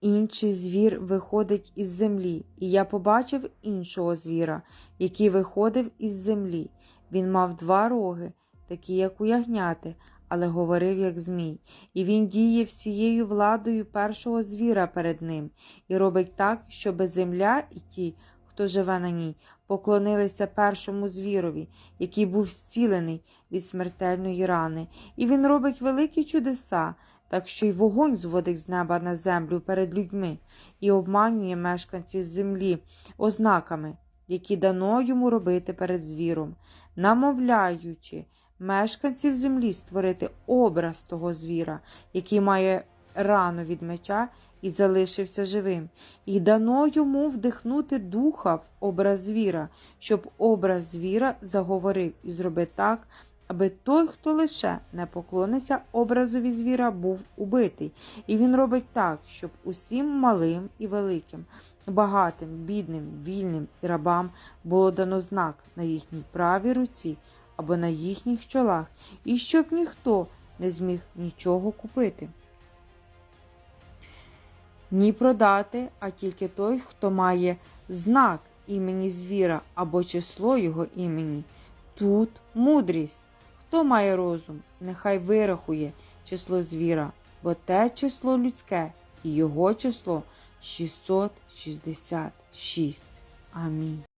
Інший звір виходить із землі, і я побачив іншого звіра, який виходив із землі. Він мав два роги, такі, як у ягняти, але говорив, як змій, і він діє всією владою першого звіра перед ним, і робить так, щоби земля і ті, хто живе на ній, поклонилися першому звірові, який був зцілений від смертельної рани, і він робить великі чудеса, так що й вогонь зводить з неба на землю перед людьми і обманює мешканців землі ознаками, які дано йому робити перед звіром, намовляючи мешканців землі створити образ того звіра, який має рану від меча і залишився живим, і дано йому вдихнути духа в образ звіра, щоб образ звіра заговорив і зробив так, аби той, хто лише не поклониться образові звіра, був убитий. І він робить так, щоб усім малим і великим, багатим, бідним, вільним і рабам було дано знак на їхній правій руці або на їхніх чолах, і щоб ніхто не зміг нічого купити. Ні продати, а тільки той, хто має знак імені звіра або число його імені. Тут мудрість. Хто має розум, нехай вирахує число звіра, бо те число людське і його число 666. Амінь.